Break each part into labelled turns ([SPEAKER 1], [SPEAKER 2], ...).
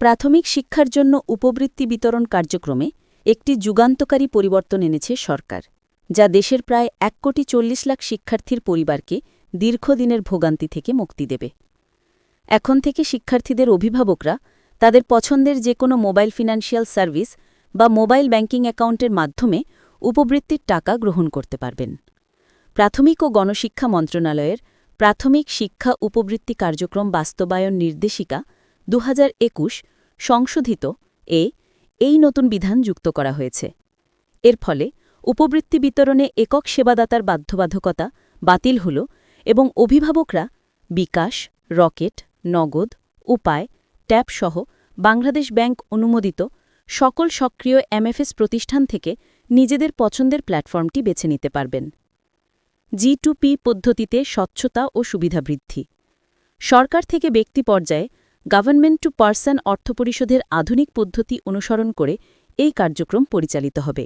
[SPEAKER 1] প্রাথমিক শিক্ষার জন্য উপবৃত্তি বিতরণ কার্যক্রমে একটি যুগান্তকারী পরিবর্তন এনেছে সরকার, যা দেশের প্রায় এক কোটি চল্লিশ লাখ শিক্ষার্থীর পরিবারকে দীর্ঘদিনের ভোগান্তি থেকে মুক্তি দেবে। এখন থেকে শিক্ষার্থীদের অভিভাবকরা তাদের পছন্দের যে কোনো মোবাইল ফিনান্সিয়াল সার্ভিস বা মোবাইল ব্যাংকিং অ্যাকাউন্টের মাধ্যমে উপবৃত্তির টাকা গ্রহণ করতে পারবেন। প্রাথমিক ও গণশিক্ষা মন্ত্রণালয়ের প্রাথমিক শিক্ষা উপবৃত্তি কার্যক্রম বাস্তবায়ন নির্দেশিকা দু হাজার একুশ সংশোধিত এ এই নতুন বিধান যুক্ত করা হয়েছে। এর ফলে উপবৃত্তি বিতরণে একক সেবাদাতার বাধ্যবাধকতা বাতিল হল এবং অভিভাবকরা বিকাশ, রকেট, নগদ, উপায়, ট্যাবসহ বাংলাদেশ ব্যাংক অনুমোদিত সকল সক্রিয় এমএফএস প্রতিষ্ঠান থেকে নিজেদের পছন্দের প্ল্যাটফর্মটি বেছে নিতে পারবেন। জি পদ্ধতিতে স্বচ্ছতা ও সুবিধা বৃদ্ধি। সরকার থেকে ব্যক্তি পর্যায়ে গভর্নমেন্ট টু পার্সন অর্থ পরিশোধের আধুনিক পদ্ধতি অনুসরণ করে এই কার্যক্রম পরিচালিত হবে।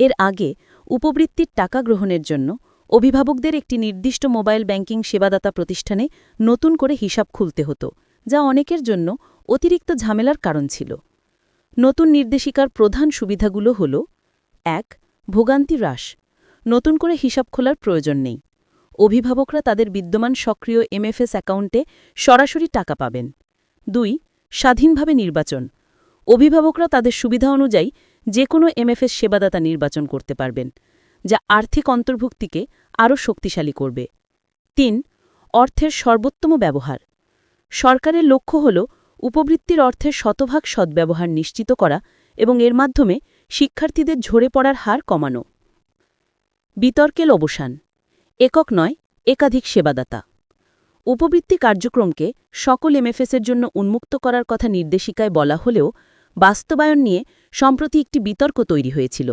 [SPEAKER 1] এর আগে উপবৃত্তির টাকা গ্রহণের জন্য অভিভাবকদের একটি নির্দিষ্ট মোবাইল ব্যাংকিং সেবাদাতা প্রতিষ্ঠানে নতুন করে হিসাব খুলতে হতো, যা অনেকের জন্য অতিরিক্ত ঝামেলার কারণ ছিল। নতুন নির্দেশিকার প্রধান সুবিধাগুলো হল, এক, ভোগান্তি হ্রাস, নতুন করে হিসাব খোলার প্রয়োজন নেই। অভিভাবকরা তাদের বিদ্যমান সক্রিয় এমএফএস অ্যাকাউন্টে সরাসরি টাকা পাবেন। দুই, স্বাধীনভাবে নির্বাচন। অভিভাবকরা তাদের সুবিধা অনুযায়ী যে কোনো এমএফএস সেবাদাতা নির্বাচন করতে পারবেন, যা আর্থিক অন্তর্ভুক্তিকে আরও শক্তিশালী করবে। তিন, অর্থের সর্বোত্তম ব্যবহার। সরকারের লক্ষ্য হল উপবৃত্তির অর্থের শতভাগ সদ্ব্যবহার নিশ্চিত করা এবং এর মাধ্যমে শিক্ষার্থীদের ঝরে পড়ার হার কমানো। বিতর্কের অবসান। একক নয়, একাধিক সেবাদাতা। উপবৃত্তি কার্যক্রমকে সকল এমএফএসের জন্য উন্মুক্ত করার কথা নির্দেশিকায় বলা হলেও বাস্তবায়ন নিয়ে সম্প্রতি একটি বিতর্ক তৈরি হয়েছিল।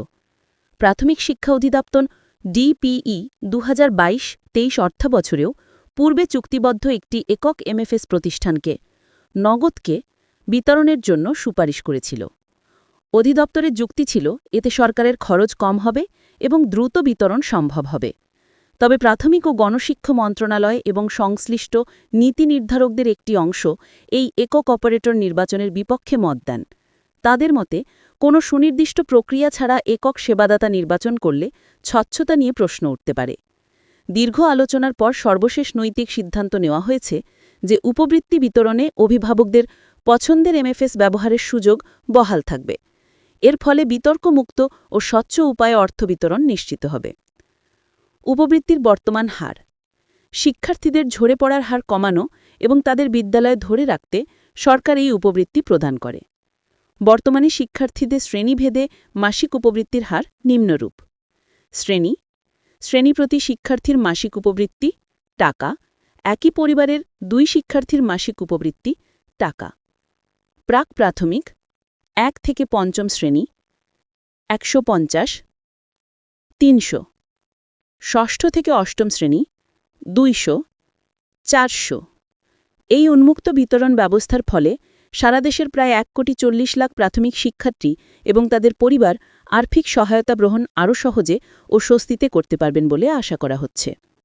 [SPEAKER 1] প্রাথমিক শিক্ষা অধিদপ্তর ডিপিই দু হাজার বাইশ তেইশ অর্থবছরেও পূর্বে চুক্তিবদ্ধ একটি একক এমএফএস প্রতিষ্ঠানকে নগদকে বিতরণের জন্য সুপারিশ করেছিল। অধিদপ্তরের যুক্তি ছিল, এতে সরকারের খরচ কম হবে এবং দ্রুত বিতরণ সম্ভব হবে। তবে প্রাথমিক ও গণশিক্ষা মন্ত্রণালয় এবং সংশ্লিষ্ট নীতি নির্ধারকদের একটি অংশ এই একক অপারেটর নির্বাচনের বিপক্ষে মত দেন। তাদের মতে, কোনো সুনির্দিষ্ট প্রক্রিয়া ছাড়া একক সেবাদাতা নির্বাচন করলে স্বচ্ছতা নিয়ে প্রশ্ন উঠতে পারে। দীর্ঘ আলোচনার পর সর্বশেষ নৈতিক সিদ্ধান্ত নেওয়া হয়েছে যে উপবৃত্তি বিতরণে অভিভাবকদের পছন্দের এমএফএস ব্যবহারের সুযোগ বহাল থাকবে। এর ফলে বিতর্কমুক্ত ও স্বচ্ছ উপায়ে অর্থ বিতরণ নিশ্চিত হবে। উপবৃত্তির বর্তমান হার। শিক্ষার্থীদের ঝরে পড়ার হার কমানো এবং তাদের বিদ্যালয়ে ধরে রাখতে সরকার এই উপবৃত্তি প্রদান করে। বর্তমানে শিক্ষার্থীদের শ্রেণীভেদে মাসিক উপবৃত্তির হার নিম্নরূপ। শ্রেণি। শ্রেণীপ্রতি শিক্ষার্থীর মাসিক উপবৃত্তি টাকা, একই পরিবারের দুই শিক্ষার্থীর মাসিক উপবৃত্তি টাকা। প্রাক প্রাথমিক, এক থেকে পঞ্চম শ্রেণি, একশো পঞ্চাশ, তিনশো। ষষ্ঠ থেকে অষ্টম শ্রেণি, দুইশো, চারশো। এই উন্মুক্ত বিতরণ ব্যবস্থার ফলে সারা দেশের প্রায় এক কোটি চল্লিশ লাখ প্রাথমিক শিক্ষার্থী এবং তাদের পরিবার আর্থিক সহায়তা গ্রহণ আরও সহজে ও স্বস্তিতে করতে পারবেন বলে আশা করা হচ্ছে।